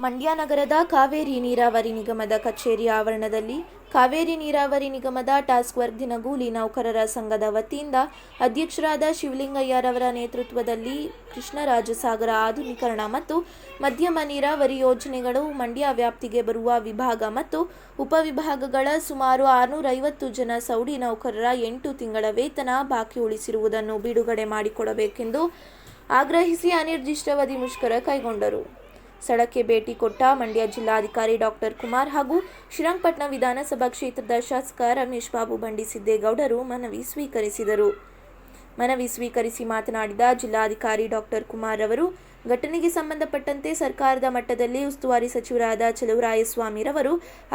ಮಂಡ್ಯ ನಗರದ ಕಾವೇರಿ ನೀರಾವರಿ ನಿಗಮದ ಕಚೇರಿ ಆವರಣದಲ್ಲಿ ಕಾವೇರಿ ನೀರಾವರಿ ನಿಗಮದ ಟಾಸ್ಕ್ ವರ್ಕ್ ದಿನಗೂಲಿ ನೌಕರರ ಸಂಘದ ವತಿಯಿಂದ ಅಧ್ಯಕ್ಷರಾದ ಶಿವಲಿಂಗಯ್ಯರವರ ನೇತೃತ್ವದಲ್ಲಿ ಕೃಷ್ಣರಾಜಸಾಗರ ಆಧುನೀಕರಣ ಮತ್ತು ಮಧ್ಯಮ ನೀರಾವರಿ ಯೋಜನೆಗಳು ಮಂಡ್ಯ ವ್ಯಾಪ್ತಿಗೆ ಬರುವ ವಿಭಾಗ ಮತ್ತು ಉಪವಿಭಾಗಗಳ ಸುಮಾರು ಆರುನೂರೈವತ್ತು ಜನ ಸೌಡಿ ನೌಕರರ ಎಂಟು ತಿಂಗಳ ವೇತನ ಬಾಕಿ ಉಳಿಸಿರುವುದನ್ನು ಬಿಡುಗಡೆ ಮಾಡಿಕೊಡಬೇಕೆಂದು ಆಗ್ರಹಿಸಿ ಅನಿರ್ದಿಷ್ಟಾವಧಿ ಮುಷ್ಕರ ಕೈಗೊಂಡರು. ಸ್ಥಳಕ್ಕೆ ಭೇಟಿ ಕೊಟ್ಟ ಮಂಡ್ಯ ಜಿಲ್ಲಾಧಿಕಾರಿ ಡಾಕ್ಟರ್ ಕುಮಾರ್ ಹಾಗೂ ಶ್ರೀರಂಗಪಟ್ಟಣ ವಿಧಾನಸಭಾ ಕ್ಷೇತ್ರದ ಶಾಸಕ ರಮೇಶ್ ಬಾಬು ಬಂಡಿಸಿದ್ದೇಗೌಡರು ಮನವಿ ಸ್ವೀಕರಿಸಿದರು. ಮನವಿ ಸ್ವೀಕರಿಸಿ ಮಾತನಾಡಿದ ಜಿಲ್ಲಾಧಿಕಾರಿ ಡಾಕ್ಟರ್ ಕುಮಾರ್ ಅವರು, ಘಟನೆಗೆ ಸಂಬಂಧಪಟ್ಟಂತೆ ಸರ್ಕಾರದ ಮಟ್ಟದಲ್ಲಿ ಉಸ್ತುವಾರಿ ಸಚಿವರಾದ ಚಲುವರಾಯಸ್ವಾಮಿರವರು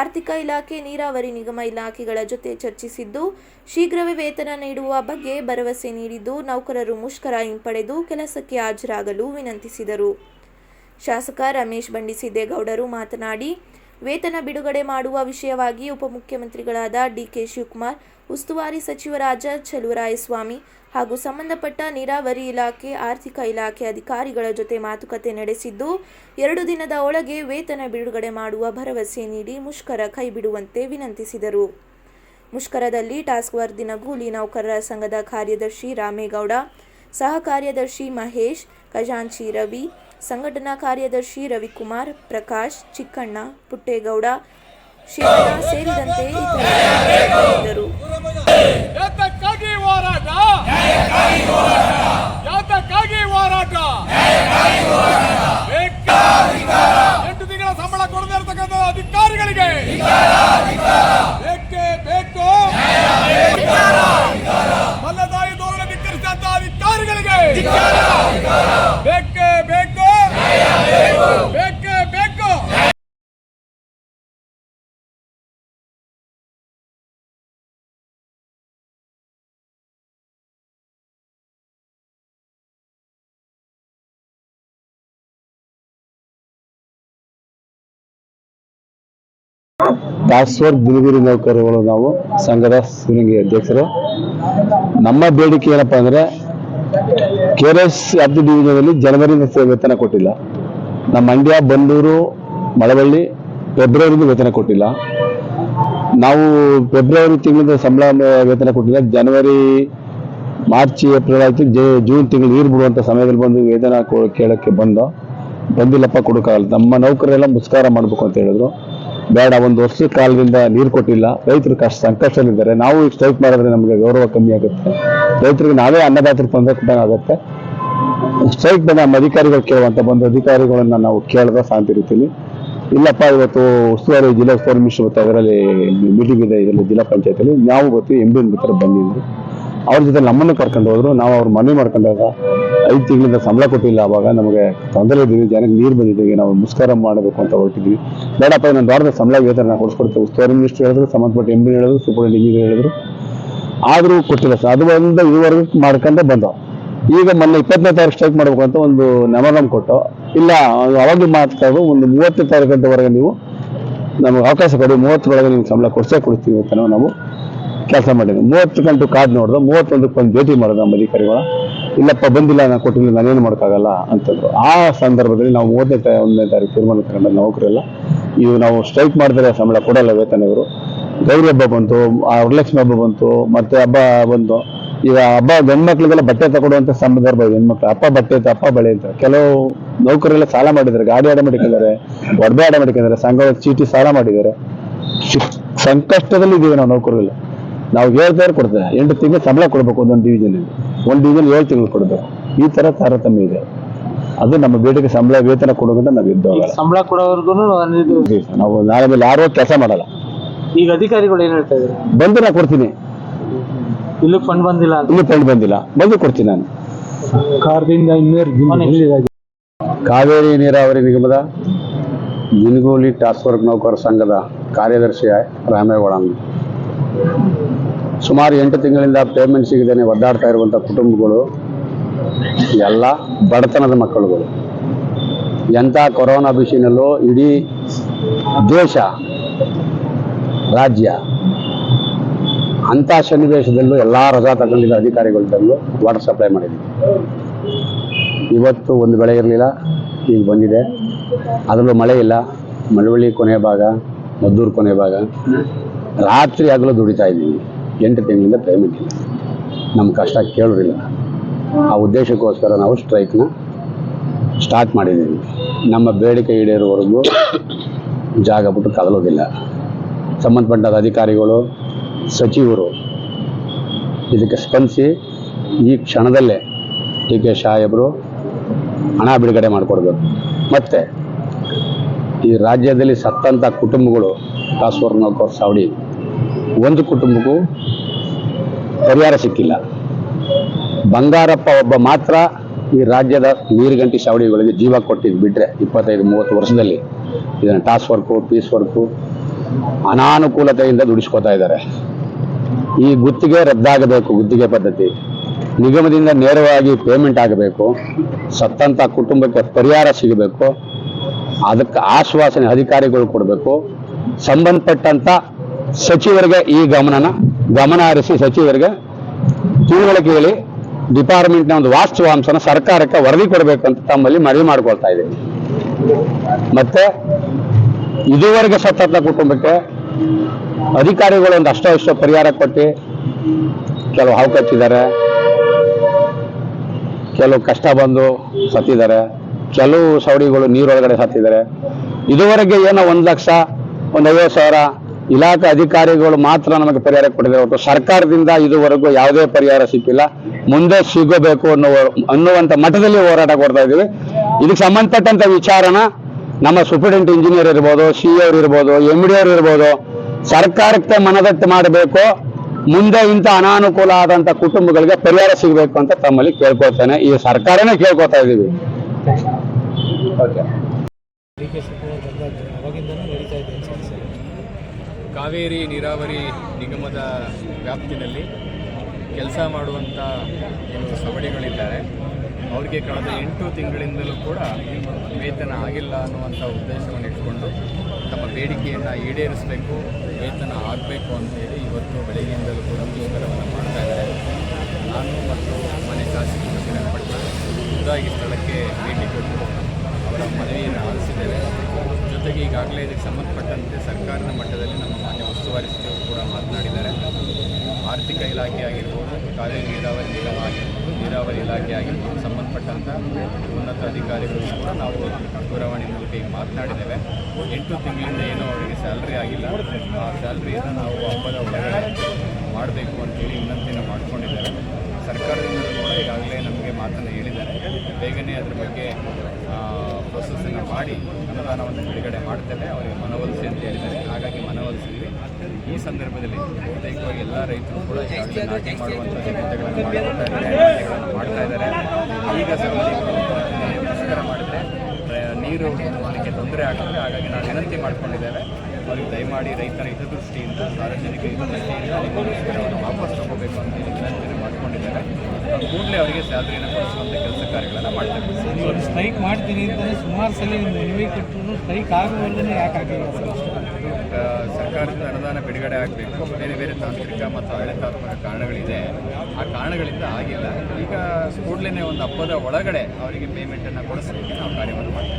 ಆರ್ಥಿಕ ಇಲಾಖೆ, ನೀರಾವರಿ ನಿಗಮ ಇಲಾಖೆಗಳ ಜೊತೆ ಚರ್ಚಿಸಿದ್ದು, ಶೀಘ್ರವೇ ವೇತನ ನೀಡುವ ಬಗ್ಗೆ ಭರವಸೆ ನೀಡಿದ್ದು, ನೌಕರರು ಮುಷ್ಕರ ಹಿಂಪಡೆದು ಕೆಲಸಕ್ಕೆ ಹಾಜರಾಗಲು ವಿನಂತಿಸಿದರು. ಶಾಸಕ ರಮೇಶ್ ಬಂಡಿಸಿದ್ದೇಗೌಡರು ಮಾತನಾಡಿ, ವೇತನ ಬಿಡುಗಡೆ ಮಾಡುವ ವಿಷಯವಾಗಿ ಉಪಮುಖ್ಯಮಂತ್ರಿಗಳಾದ ಡಿಕೆ ಶಿವಕುಮಾರ್, ಉಸ್ತುವಾರಿ ಸಚಿವರಾದ ಚಲುವರಾಯಸ್ವಾಮಿ ಹಾಗೂ ಸಂಬಂಧಪಟ್ಟ ನೀರಾವರಿ ಇಲಾಖೆ, ಆರ್ಥಿಕ ಇಲಾಖೆ ಅಧಿಕಾರಿಗಳ ಜೊತೆ ಮಾತುಕತೆ ನಡೆಸಿದ್ದು, ಎರಡು ದಿನದ ಒಳಗೆ ವೇತನ ಬಿಡುಗಡೆ ಮಾಡುವ ಭರವಸೆ ನೀಡಿ ಮುಷ್ಕರ ಕೈಬಿಡುವಂತೆ ವಿನಂತಿಸಿದರು. ಮುಷ್ಕರದಲ್ಲಿ ಟಾಸ್ಕ್ ವರ್ದಿನ ದಿನಗೂಲಿ ನೌಕರರ ಸಂಘದ ಕಾರ್ಯದರ್ಶಿ ರಾಮೇಗೌಡ ಸಹ ಕಾರ್ಯದರ್ಶಿ ಮಹೇಶ್ ಖಜಾಂಚಿ ರವಿ ಸಂಘಟನಾ ಕಾರ್ಯದರ್ಶಿ ರವಿಕುಮಾರ್ ಪ್ರಕಾಶ್ ಚಿಕ್ಕಣ್ಣ ಪುಟ್ಟೇಗೌಡ ಶಿವಣ್ಣ ಸೇರಿದಂತೆ ಇತರರು. ಎಂಟು ತಿಂಗಳ ಸಂಬಳ ಕೊಡದೇ ಇರತಕ್ಕಂಥ ಅಧಿಕಾರಿಗಳಿಗೆ ಬೇಕೇ ಬೇಕು ಮಲ್ಲದಾಯಿ ಧೋರಣೆ ಧಿಕ್ಕರಿಸಿದಂತ ಅಧಿಕಾರಿಗಳಿಗೆ ಬೇಕೇ ಬೇಕು ಬೇಕೇ ಬೇಕು ಫೋರ್ಸ್ ಬಿಳಿಗಿರಿ ನೌಕರರುಗಳು ನಾವು, ಸಂಘದ ಸಿರಿಂಗಿ ಅಧ್ಯಕ್ಷರು. ನಮ್ಮ ಬೇಡಿಕೆ ಏನಪ್ಪ ಅಂದ್ರೆ ಕೆ ಆರ್ ಎಸ್ ಅಬ್ದು ಡಿವಿಜನಲ್ಲಿ ಜನವರಿ ವೇತನ ಕೊಟ್ಟಿಲ್ಲ. ನಮ್ಮ ಮಂಡ್ಯ ಬಂದೂರು ಮಳವಳ್ಳಿ ಫೆಬ್ರವರಿಗೂ ವೇತನ ಕೊಟ್ಟಿಲ್ಲ. ನಾವು ಫೆಬ್ರವರಿ ತಿಂಗಳಿಂದ ಸಂಬಳ ವೇತನ ಕೊಟ್ಟಿಲ್ಲ. ಜನವರಿ, ಮಾರ್ಚ್, ಏಪ್ರಿಲ್ ಆಯಿತು ಜೂನ್ ತಿಂಗಳು ನೀರು ಬಿಡುವಂಥ ಸಮಯದಲ್ಲಿ ಬಂದು ವೇತನ ಕೇಳಕ್ಕೆ ಬಂದು. ಬಂದಿಲ್ಲಪ್ಪ, ಕೊಡೋಕ್ಕಾಗಲ್ಲ. ನಮ್ಮ ನೌಕರರೆಲ್ಲ ಮುಸ್ಕಾರ ಮಾಡ್ಬೇಕು ಅಂತ ಹೇಳಿದ್ರು. ಬೇಡ, ಒಂದು ವರ್ಷದ ಕಾಲದಿಂದ ನೀರು ಕೊಟ್ಟಿಲ್ಲ. ರೈತರು ಕಷ್ಟ, ಸಂಕಷ್ಟದಲ್ಲಿದ್ದಾರೆ. ನಾವು ಈಗ ಸ್ಟ್ರೈಕ್ ಮಾಡಿದ್ರೆ ನಮಗೆ ಗೌರವ ಕಮ್ಮಿ ಆಗುತ್ತೆ. ರೈತರಿಗೆ ನಾವೇ ಅನ್ನದಾತರು ತೊಂದರೆ ಕೊಟ್ಟಂಗಾಗುತ್ತೆ ಸ್ಟ್ರೈಕ್ ಬಂದ ನಮ್ಮ ಅಧಿಕಾರಿಗಳು ಕೇಳುವಂತ ಬಂದು ಅಧಿಕಾರಿಗಳನ್ನ ನಾವು ಕೇಳಿದ ಶಾಂತಿ ರೀತಿಯಲ್ಲಿ ಇಲ್ಲಪ್ಪ, ಇವತ್ತು ಉಸ್ತುವಾರಿ ಜಿಲ್ಲಾ ಉಸ್ತುವಾರಿ ಮಿಶ್ರ ಮತ್ತು ಅದರಲ್ಲಿ ಮೀಟಿಂಗ್ ಇದೆ, ಇದರಲ್ಲಿ ಜಿಲ್ಲಾ ಪಂಚಾಯತಿಯಲ್ಲಿ ನಾವು ಗೊತ್ತು ಎಂ ಬಿ ತರ ಬಂದಿದ್ರು ಅವ್ರ ಜೊತೆ ನಮ್ಮನ್ನು ಕರ್ಕೊಂಡು ಹೋದ್ರು. ನಾವು ಅವ್ರ ಮನವಿ ಮಾಡ್ಕೊಂಡಾಗ ಐದು ತಿಂಗಳಿಂದ ಸಂಬಳ ಕೊಟ್ಟಿಲ್ಲ. ಅವಾಗ ನಮಗೆ ತೊಂದರೆ ಇದ್ದೀವಿ ಜನಕ್ಕೆ ನೀರು ಬಂದಿದ್ದೀವಿ ನಾವು ಮುಸ್ಕಾರ ಮಾಡಬೇಕು ಅಂತ ಹೊರಟಿದ್ವಿ. ಬೇಡಪ್ಪ ಇನ್ನೊಂದು ವಾರದ ಸಂಬಳ ವೇತನ ಕೊಡಿಸ್ಕೊಡ್ತೇವೆ. ಉಸ್ತುವಾರಿ ಮಿನಿಸ್ಟರ್ ಹೇಳಿದ್ರು, ಸಂಬಂಧಪಟ್ಟ ಎಂ ಬಿ ಹೇಳಿದ್ರು ಸೂಪರ್ ಹೇಳಿದ್ರು. ಆದರೂ ಕೊಟ್ಟಿಲ್ಲ ಸರ್. ಅದು ಒಂದು ಇದುವರೆಗೂ ಮಾಡ್ಕೊಂಡೆ ಬಂದವು. ಈಗ ಮೊನ್ನೆ ಇಪ್ಪತ್ತನೇ ತಾರೀಕು ಸ್ಟ್ರೈಕ್ ಮಾಡ್ಬೇಕು ಅಂತ ಒಂದು ನಮನಂ ಕೊಟ್ಟು, ಇಲ್ಲ, ಅವಾಗ ಮಾತಾಡೋದು ಒಂದು ಮೂವತ್ತನೇ ಗಂಟೆವರೆಗೆ ನೀವು ನಮಗೆ ಅವಕಾಶ ಕೊಡಿ. ಮೂವತ್ತರೊಳಗೆ ನಿಮ್ಗೆ ಸಂಬಳ ಕೊಡ್ಸೇ ಕೊಡ್ತೀವಿ ಅಂತ ನಾವು ಕೆಲಸ ಮಾಡಿದೆ ಮೂವತ್ತು ಗಂಟು ಕಾದ್ ನೋಡಿದ್ರು ಮೂವತ್ತೊಂದಕ್ಕೆ ಬಂದು ಭೇಟಿ ಮಾಡೋದು ನಮ್ಮ ಅಧಿಕಾರಿಗಳ. ಇಲ್ಲಪ್ಪ, ಬಂದಿಲ್ಲ ನಾನು ಕೊಟ್ಟಿಲ್ಲ, ನಾನೇನು ಮಾಡೋಕ್ಕಾಗಲ್ಲ ಅಂತಂದ್ರು. ಆ ಸಂದರ್ಭದಲ್ಲಿ ನಾವು ಮೂವತ್ತನೇ ಒಂದನೇ ತಾರೀಕು ತೀರ್ಮಾನ ತಗೊಂಡ ನೌಕರೆಲ್ಲ ಇವು ನಾವು ಸ್ಟ್ರೈಕ್ ಮಾಡಿದ್ರೆ ಸಂಬಳ ಕೊಡಲ್ಲ ವೇತನ ಇವರು. ಗೌರಿ ಹಬ್ಬ ಬಂತು, ಆ ವರಲಕ್ಷ್ಮಿ ಹಬ್ಬ ಬಂತು, ಮತ್ತೆ ಹಬ್ಬ ಬಂತು ಈಗ ಹಬ್ಬ ಗಂಡ್ಮಕ್ಳಿಗೆಲ್ಲ ಬಟ್ಟೆ ತಗೊಡುವಂತ ಸಂದರ್ಭ ಇದೆ. ಹೆಣ್ಮಕ್ಳು, ಅಪ್ಪ ಬಟ್ಟೆ ಅಪ್ಪ ಬಳೆ ಅಂತ ಕೆಲವು ನೌಕರೆಲ್ಲ ಸಾಲ ಮಾಡಿದ್ದಾರೆ. ಗಾಡಿ ಆಡ ಮಾಡಿಕೊಂಡಿದ್ದಾರೆ ಒಡವೆ ಆಡ ಮಾಡಿಕೊಂಡಿದ್ದಾರೆ ಸಂಘದ ಚೀಟಿ ಸಾಲ ಮಾಡಿದ್ದಾರೆ. ಸಂಕಷ್ಟದಲ್ಲಿ ಇದೀವಿ ನಾವು ನೌಕರರೆಲ್ಲ ನಾವು ಹೇಳ್ತಾರೆ ಕೊಡ್ತೇವೆ. ಎಂಟು ತಿಂಗಳು ಸಂಬಳ ಕೊಡಬೇಕು ಒಂದೊಂದು ಡಿವಿಷನ್ ಒಂದು ಡಿವಿಜನ್ ಏಳು ತಿಂಗಳು ಕೊಡಬೇಕು. ಈ ತರ ತಾರತಮ್ಯ ಇದೆ. ಅದು ನಮ್ಮ ಬೇಡಿಕೆ ಸಂಬಳ ವೇತನ ಕೊಡೋದ್ರಿಂದ ನಾವು ಇದ್ದವಲ್ಲ ಸಂಬಳ ಕೊಡೋವರೆಗೂ ನಾವು ನಾಳೆ ಮೇಲೆ ಯಾರೋ ಕೆಲಸ ಮಾಡಲ್ಲ. ಈಗ ಅಧಿಕಾರಿಗಳು ಏನ್ ಹೇಳ್ತಾ ಇದ್ದಾರೆ? ಬಂದು ನಾ ಕೊಡ್ತೀನಿ. ಇಲ್ಲಿ ಫಂಡ್ ಬಂದಿಲ್ಲ ಇಲ್ಲಿ ಫಂಡ್ ಬಂದಿಲ್ಲ. ಬಂದು ಕೊಡ್ತೀನಿ ನಾನು. ಕಾರ್ದಿಂದ ಇನ್ನೂರು ಕಾವೇರಿ ನೀರಾವರಿ ನಿಗಮದ ಜಿನಗೂಲಿ ಟಾಸ್ಕ್ ಫೋರ್ಸ್ ನೌಕರ ಸಂಘದ ಕಾರ್ಯದರ್ಶಿ ರಾಮೇಗೌಡ. ಸುಮಾರು ಎಂಟು ತಿಂಗಳಿಂದ ಪೇಮೆಂಟ್ ಸಿಗದೇನೆ ಒದ್ದಾಡ್ತಾ ಇರುವಂಥ ಕುಟುಂಬಗಳು, ಎಲ್ಲ ಬಡತನದ ಮಕ್ಕಳುಗಳು. ಎಂಥ ಕೊರೋನಾ ಬಿಸಿನಲ್ಲೂ ಇಡೀ ದೇಶ, ರಾಜ್ಯ ಅಂಥ ಸನ್ನಿವೇಶದಲ್ಲೂ ಎಲ್ಲ ರಜಾ ತಗೊಂಡಿದ್ದ ಅಧಿಕಾರಿಗಳು ತಂದು ವಾಟರ್ ಸಪ್ಲೈ ಮಾಡಿದ್ವಿ ಇವತ್ತು ಒಂದು ಬೆಳೆ ಇರಲಿಲ್ಲ, ಈಗ ಬಂದಿದೆ. ಅದರಲ್ಲೂ ಮಳೆ ಇಲ್ಲ. ಮಳವಳ್ಳಿ ಕೊನೆ ಭಾಗ, ಮದ್ದೂರು ಕೊನೆ ಭಾಗ. ರಾತ್ರಿ ಆಗಲೂ ದುಡಿತಾ ಇದ್ದೀವಿ. ಎಂಟು ತಿಂಗಳಿಂದ ಪೇಮೆಂಟ್ ಇಲ್ಲ ನಮ್ಮ ಕಷ್ಟ ಕೇಳೋರಿಲ್ಲ ಆ ಉದ್ದೇಶಕ್ಕೋಸ್ಕರ ನಾವು ಸ್ಟ್ರೈಕ್ನ ಸ್ಟಾರ್ಟ್ ಮಾಡಿದ್ದೀವಿ. ನಮ್ಮ ಬೇಡಿಕೆ ಈಡೇರುವವರೆಗೂ ಜಾಗ ಬಿಟ್ಟು ಕದಲೋದಿಲ್ಲ ಸಂಬಂಧಪಟ್ಟ ಅಧಿಕಾರಿಗಳು, ಸಚಿವರು ಇದಕ್ಕೆ ಸ್ಪಂದಿಸಿ ಈ ಕ್ಷಣದಲ್ಲೇ ಡಿ ಕೆ ಸಾಹೇಬರು ಹಣ ಬಿಡುಗಡೆ ಮಾಡಿಕೊಡ್ಬೇಕು. ಮತ್ತು ಈ ರಾಜ್ಯದಲ್ಲಿ ಸತ್ತಂಥ ಕುಟುಂಬಗಳು ಕಾಸೂರು ನೌಕರ್ ಸಾವಡಿ ಒಂದು ಕುಟುಂಬಕ್ಕೂ ಪರಿಹಾರ ಸಿಕ್ಕಿಲ್ಲ. ಬಂಗಾರಪ್ಪ ಒಬ್ಬ ಮಾತ್ರ ಈ ರಾಜ್ಯದ ನೀರುಗಂಟಿ ಶಾವಳಿಗಳಿಗೆ ಜೀವ ಕೊಟ್ಟಿದ್ದು ಬಿಟ್ಟರೆ ಇಪ್ಪತ್ತೈದು, ಮೂವತ್ತು ವರ್ಷದಲ್ಲಿ ಇದನ್ನು ಟಾಸ್ ವರ್ಕು ಪೀಸ್ ವರ್ಕು ಅನಾನುಕೂಲತೆಯಿಂದ ದುಡಿಸ್ಕೋತಾ ಇದ್ದಾರೆ. ಈ ಗುತ್ತಿಗೆ ರದ್ದಾಗಬೇಕು, ಗುತ್ತಿಗೆ ಪದ್ಧತಿ. ನಿಗಮದಿಂದ ನೇರವಾಗಿ ಪೇಮೆಂಟ್ ಆಗಬೇಕು ಸತ್ತಂಥ ಕುಟುಂಬಕ್ಕೆ ಪರಿಹಾರ ಸಿಗಬೇಕು, ಅದಕ್ಕೆ ಆಶ್ವಾಸನೆ ಅಧಿಕಾರಿಗಳು ಕೊಡಬೇಕು, ಸಂಬಂಧಪಟ್ಟಂತ ಸಚಿವರಿಗೆ ಈ ಗಮನನ ಗಮನ ಹರಿಸಿ ಸಚಿವರಿಗೆ ತಿಳುವಳಿಕೆ ಹೇಳಿ ಡಿಪಾರ್ಟ್ಮೆಂಟ್ನ ಒಂದು ವಾಸ್ತವಾಂಶನ ಸರ್ಕಾರಕ್ಕೆ ವರದಿ ಕೊಡಬೇಕು ಅಂತ ತಮ್ಮಲ್ಲಿ ಮನವಿ ಮಾಡ್ಕೊಳ್ತಾ ಇದ್ದೀವಿ ಮತ್ತೆ ಇದುವರೆಗೆ ಸತ್ತಂತ ಕುಟುಂಬಕ್ಕೆ ಅಧಿಕಾರಿಗಳು ಒಂದು ಅಷ್ಟೋ ಇಷ್ಟೋ ಪರಿಹಾರ ಕೊಟ್ಟು ಕೆಲವು ಹಾವು ಕಚ್ಚಿದ್ದಾರೆ, ಕೆಲವು ಕಷ್ಟ ಬಂದು ಸತ್ತಿದ್ದಾರೆ, ಕೆಲವು ಸೌಡಿಗಳು ನೀರೊಳಗಡೆ ಸತ್ತಿದ್ದಾರೆ. ಇದುವರೆಗೆ ಏನೋ ಒಂದು ಲಕ್ಷ, ಒಂದು ಐವತ್ತು ಸಾವಿರ ಇಲಾಖೆ ಅಧಿಕಾರಿಗಳು ಮಾತ್ರ ನಮಗೆ ಪರಿಹಾರ ಕೊಟ್ಟಿದ್ದಾರೆ ಹೊರತು ಸರ್ಕಾರದಿಂದ ಇದುವರೆಗೂ ಯಾವುದೇ ಪರಿಹಾರ ಸಿಕ್ಕಿಲ್ಲ. ಮುಂದೆ ಸಿಗಬೇಕು ಅನ್ನುವ ಅನ್ನುವಂಥ ಮಟ್ಟದಲ್ಲಿ ಹೋರಾಟ ಕೊಡ್ತಾ ಇದ್ದೀವಿ. ಇದಕ್ಕೆ ಸಂಬಂಧಪಟ್ಟಂತ ವಿಚಾರನ ನಮ್ಮ ಸೂಪರಿಂಟೆಂಡೆಂಟ್ ಇಂಜಿನಿಯರ್ ಇರ್ಬೋದು ಸಿ ಅವ್ರು ಇರ್ಬೋದು ಎಂ ಡಿ ಅವ್ರು ಇರ್ಬೋದು, ಸರ್ಕಾರಕ್ಕೆ ಮನದಟ್ಟು ಮಾಡಬೇಕು, ಮುಂದೆ ಇಂಥ ಅನಾನುಕೂಲ ಆದಂತ ಕುಟುಂಬಗಳಿಗೆ ಪರಿಹಾರ ಸಿಗಬೇಕು ಅಂತ ತಮ್ಮಲ್ಲಿ ಕೇಳ್ಕೊಳ್ತೇನೆ. ಈ ಸರ್ಕಾರನೇ ಕೇಳ್ಕೊತಾ ಇದ್ದೀವಿ ಓಕೆ ಡಿ ಕೆ ಶಿವಕುಮಾರ್ ಅವಾಗಿಂದನೂ ನಡೀತಾ ಇದೆ ಸಮಸ್ಯೆ ಕಾವೇರಿ ನೀರಾವರಿ ನಿಗಮದ ವ್ಯಾಪ್ತಿನಲ್ಲಿ ಕೆಲಸ ಮಾಡುವಂಥ ಏನು ಸವಡಿಗಳಿದ್ದಾರೆ ಅವರಿಗೆ ಕಳೆದ ಎಂಟು ತಿಂಗಳಿಂದಲೂ ಕೂಡ ವೇತನ ಆಗಿಲ್ಲ ಅನ್ನುವಂಥ ಉದ್ದೇಶವನ್ನು ಇಟ್ಕೊಂಡು ತಮ್ಮ ಬೇಡಿಕೆಯನ್ನು ಈಡೇರಿಸಬೇಕು, ವೇತನ ಆಗಬೇಕು ಅಂತೇಳಿ ಇವತ್ತು ಬೆಳಗ್ಗೆಯಿಂದಲೂ ಕೂಡ ಮುಷ್ಕರವನ್ನು ಮಾಡ್ತಾ ಇದ್ದಾರೆ. ನಾನು ಮತ್ತು ಮನೆ ಶಾಸಕ ಶ್ರೀರಂಗಪಟ್ಟಣ ಖುದ್ದಾಗಿ ಸ್ಥಳಕ್ಕೆ ಭೇಟಿ ಕೊಟ್ಟು ಅವರ ಮನವಿಯನ್ನು ಆಲಿಸಿದ್ದೇವೆ. ಜೊತೆಗೆ ಈಗಾಗಲೇ ಇದಕ್ಕೆ ಸಂಬಂಧಪಟ್ಟಂತೆ ಸರ್ಕಾರದ ಮಟ್ಟದಲ್ಲಿ ನಮ್ಮ ಮಾನ್ಯ ಉಸ್ತುವಾರಿ ಸಚಿವರು ಕೂಡ ಮಾತನಾಡಿದ್ದಾರೆ. ಆರ್ಥಿಕ ಇಲಾಖೆ ಆಗಿರ್ಬೋದು ಕಾವೇರಿ ನೀರಾವರಿ ನಿಗಮ ಆಗಿರ್ಬೋದು, ನೀರಾವರಿ ಇಲಾಖೆ ಆಗಿರ್ಬೋದು ಸಂಬಂಧಪಟ್ಟಂಥ ಉನ್ನತ ಅಧಿಕಾರಿಗಳು ಕೂಡ ನಾವು ದೂರವಾಣಿ ಮೂಲಕ ಈಗ ಮಾತನಾಡಿದ್ದೇವೆ. ಎಂಟು ತಿಂಗಳಿಂದ ಏನೂ ಅವರಿಗೆ ಸ್ಯಾಲ್ರಿ ಆಗಿಲ್ಲ. ಆ ಸ್ಯಾಲ್ರಿಯನ್ನು ನಾವು ಹಬ್ಬದ ಒಳಗಡೆ ಮಾಡಬೇಕು ಅಂತೇಳಿ ವಿನಂತಿಯನ್ನು ಮಾಡಿಕೊಂಡಿದ್ದೇವೆ. ಸರ್ಕಾರದಿಂದ ಕೂಡ ಈಗಾಗಲೇ ನಮಗೆ ಮಾತನ್ನು ಹೇಳಿದ್ದಾರೆ ಬೇಗನೆ ಅದ್ರ ಬಗ್ಗೆ ಪ್ರೊಸೆಸನ್ನು ಮಾಡಿ ಅನುದಾನವನ್ನು ಬಿಡುಗಡೆ ಮಾಡ್ತೇವೆ. ಅವರಿಗೆ ಮನವೊಲಿಸಿ ಅಂತ ಹೇಳಿದ್ದಾರೆ ಹಾಗಾಗಿ ಮನವೊಲಿಸಿದ್ವಿ. ಈ ಸಂದರ್ಭದಲ್ಲಿ ಬಹುತೇಕವಾಗಿ ಎಲ್ಲ ರೈತರು ಕೂಡ ನಾಟಿ ಮಾಡುವಂಥ ಸಿದ್ಧತೆಗಳನ್ನು ಮಾಡ್ತಾ ಇದ್ದಾರೆ. ಈಗ ಮುಷ್ಕರ ಮಾಡಿದರೆ ನೀರು ಅದಕ್ಕೆ ತೊಂದರೆ ಆಗ್ತದೆ. ಹಾಗಾಗಿ ನಾವು ವಿನಂತಿ ಮಾಡ್ಕೊಂಡಿದ್ದೇವೆ. ಅವರಿಗೆ ದಯಮಾಡಿ ರೈತರ ಹಿತದೃಷ್ಟಿಯಿಂದ ಸಾರ್ವಜನಿಕ ಹಿತದೃಷ್ಟಿಯಿಂದ ನಿಮ್ಮ ಮುಷ್ಕರವನ್ನು ವಾಪಸ್ ತಗೋಬೇಕು ಅಂತ ಹೇಳಿ ವಿನಂತಿಯನ್ನು ಮಾಡಿಕೊಂಡಿದ್ದಾರೆ ಕೂಡಲೇ ಅವರಿಗೆ ಸ್ಯಾಲ್ರಿನ ಕೊಡಿಸುವಂಥ ಕೆಲಸ ಕಾರ್ಯಗಳನ್ನು ಮಾಡ್ತಾರೆ ನೀವು ಸ್ಟ್ರೈಕ್ ಮಾಡ್ತೀನಿ ಅಂತಲೇ ಸುಮಾರು ಸಲ ನಿಮಗೆ ಕೊಟ್ಟರು ಸ್ಟ್ರೈಕ್ ಆಗುವಲ್ಲೇ ಯಾಕೆ ಆಗಿಲ್ಲ ಸರ್ಕಾರದಿಂದ ಅನುದಾನ ಬಿಡುಗಡೆ ಆಗಬೇಕು. ಬೇರೆ ಬೇರೆ ತಾಂತ್ರಿಕ ಮತ್ತು ಆಡಳಿತಾತ್ಮಕ ಕಾರಣಗಳಿದೆ. ಆ ಕಾರಣಗಳಿಂದ ಆಗಿಲ್ಲ. ಈಗ ಕೂಡಲೇ ಒಂದು ಹಬ್ಬದ ಒಳಗಡೆ ಅವರಿಗೆ ಪೇಮೆಂಟನ್ನು ಕೊಡಿಸಲಿಕ್ಕೆ ನಾವು ಕಾರ್ಯವನ್ನು ಮಾಡ್ತೇವೆ.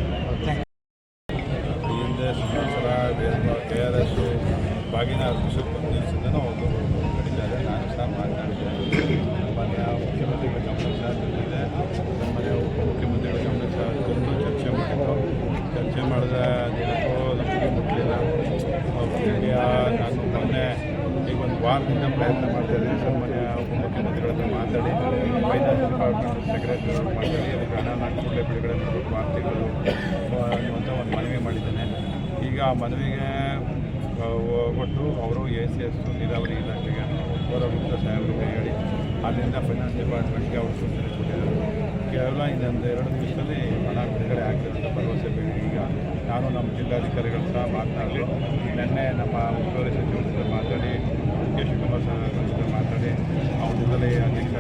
ವಾರದಿಂದ ಪ್ರಯತ್ನ ಮಾಡ್ತಾ ಇದ್ದೀನಿ. ಸನ್ಮಾನ್ಯ ಉಪಮುಖ್ಯಮಂತ್ರಿಗಳ ಹತ್ರ ಮಾತಾಡಿ ಫೈನಾನ್ಸ್ ಡಿಪಾರ್ಟ್ಮೆಂಟ್ ಸೆಕ್ರೆಟರಿ ಮಾತಾಡಿ ಅದಕ್ಕೆ ಹಣ ಕೂಡಲೇ ಬಿಡುಗಡೆ ಮಾಡಬೇಕು ವಾರ್ತೆಗಳು ಅನ್ನುವಂಥ ಒಂದು ಮನವಿ ಮಾಡಿದ್ದೇನೆ. ಈಗ ಆ ಮನವಿಗೆ ಕೊಟ್ಟು ಅವರು ಎ ಸಿ ಎಸ್ ನೀರಾವರಿ ಇಲಾಖೆಗೆ ಗೌರವಿತ ಸಾಹೇಬರಿಗೆ ಹೇಳಿ, ಅಲ್ಲಿಂದ ಫೈನಾನ್ಸ್ ಡಿಪಾರ್ಟ್ಮೆಂಟ್ಗೆ ಅವರು ಸೂಚನೆ ಕೊಟ್ಟಿದ್ದಾರೆ. ಕೇವಲ ಇನ್ನೊಂದು ಎರಡು ದಿವಸದಲ್ಲಿ ಹಣ ಬಿಡುಗಡೆ ಆಗ್ತದೆ ಅಂತ ಭರವಸೆ ಬೇಡಿ. ಈಗ ನಾನು ನಮ್ಮ ಜಿಲ್ಲಾಧಿಕಾರಿಗಳು ಸಹ ಮಾತನಾಡಿ ನಿನ್ನೆ ನಮ್ಮ ಉಸ್ತುವಾರಿ ಸಚಿವರ ಮಾತಾಡಿ ಕೆ ಶಿವಕುಮಾರ್ ಸರ್ ಜೊತೆ ಮಾತಾಡಿ ಅವ್ರ ಜೊತೆ ಅಧ್ಯಕ್ಷ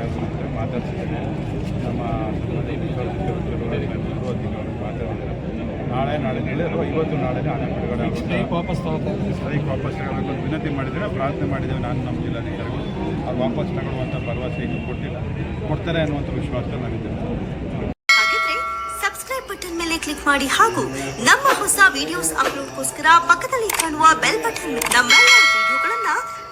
ಮಾತಾಡ್ತಿದ್ದೇನೆ ನಮ್ಮ ನಾಳೆ ನಾಳೆ ಹೇಳಿದ್ರು. ಇವತ್ತು ನಾಳೆ ಹಣ ಬಿಡುಗಡೆ ಸ್ಟ್ರೈಕ್ ವಾಪಸ್ ತಗೋತಾ ಇದ್ದೀವಿ ಸ್ಟ್ರೈಕ್ ವಾಪಸ್ ತಗೊಳ್ಳೋಕೆ ಅಂತ ವಿನಂತಿ ಮಾಡಿದರೆ ಪ್ರಾರ್ಥನೆ ಮಾಡಿದ್ದೇವೆ ನಾನು ನಮ್ಮ ಜಿಲ್ಲಾಧಿಕಾರಿಗಳು. ಅವ್ರು ವಾಪಸ್ ತಗೊಳ್ಳುವಂಥ ಭರವಸೆ ಇನ್ನೂ ಕೊಟ್ಟಿಲ್ಲ. ಕೊಡ್ತಾರೆ ಅನ್ನುವಂಥ ವಿಶ್ವಾಸ ನಾವಿದ್ದೇವೆ ಸಬ್ಸ್ಕ್ರೈಬ್ ಬಟನ್ ಮೇಲೆ ಕ್ಲಿಕ್ ಮಾಡಿ ಹಾಗೂ ನಮ್ಮ ಹೊಸ ವಿಡಿಯೋಸ್ ಅಪ್ಲೋಡ್ಗೋಸ್ಕರ ಪಕ್ಕದಲ್ಲಿ ಕಾಣುವ ಬೆಲ್ ಬಟನ್ ನಮ್ಮೆಲ್ಲ ವಿಡಿಯೋಗಳನ್ನ